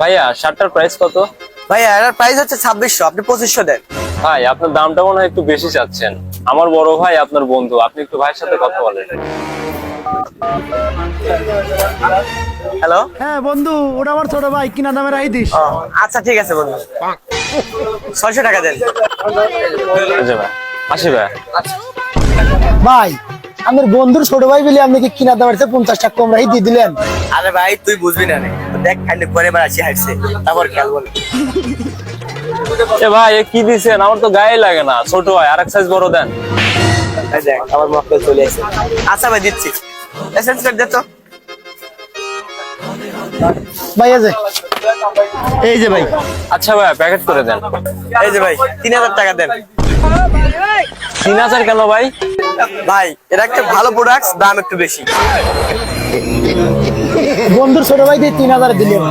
ভাইয়া শার্টটার প্রাইস কত? ভাইয়া এটার প্রাইস হচ্ছে ছাব্বিশশো। আপনি পঁচিশশো দেন। ভাই আপনার দামটা মনে হয় একটু বেশি চাচ্ছেন। আমার বড় ভাই আপনার বন্ধু। আপনি একটু ভাইয়ের সাথে কথা বলেন। হ্যালো? হ্যাঁ বন্ধু ওটা আমার ছোট ভাই কিনা দামে রাই দিস আচ্ছা ঠিক আছে বন্ধু। ছয়শো টাকা দেন। আচ্ছা ভাই আসি ভাই। ভাই আমার বন্ধুর ছোট ভাই বলে আপনি কি কিনা চেয়ে পঞ্চাশ টাকা কম রাই দিয়ে দিলেন। আরে ভাই তুই বুঝবি না রে। দেখ খালি পরে বার আসি হাঁটছে তারপর খেয়াল বল এ ভাই এ কি দিছেন? আমার তো গায়ে লাগে না। ছোট ভাই আরেক সাইজ বড় দেন। দেখ আমার মক্কেল চলে আসে। আচ্ছা ভাই দিচ্ছি। এসেন্স কার্ড দে তো। ভাই এই যে। এই যে ভাই। আচ্ছা ভাই প্যাকেট করে দেন। এই যে ভাই তিন হাজার টাকা দেন। তিন হাজার কেন ভাই? ভাই, এটা একটা ভালো প্রোডাক্ট দাম একটু বেশি। বন্ধুর ছোট ভাই দিয়ে তিন হাজার দিলেন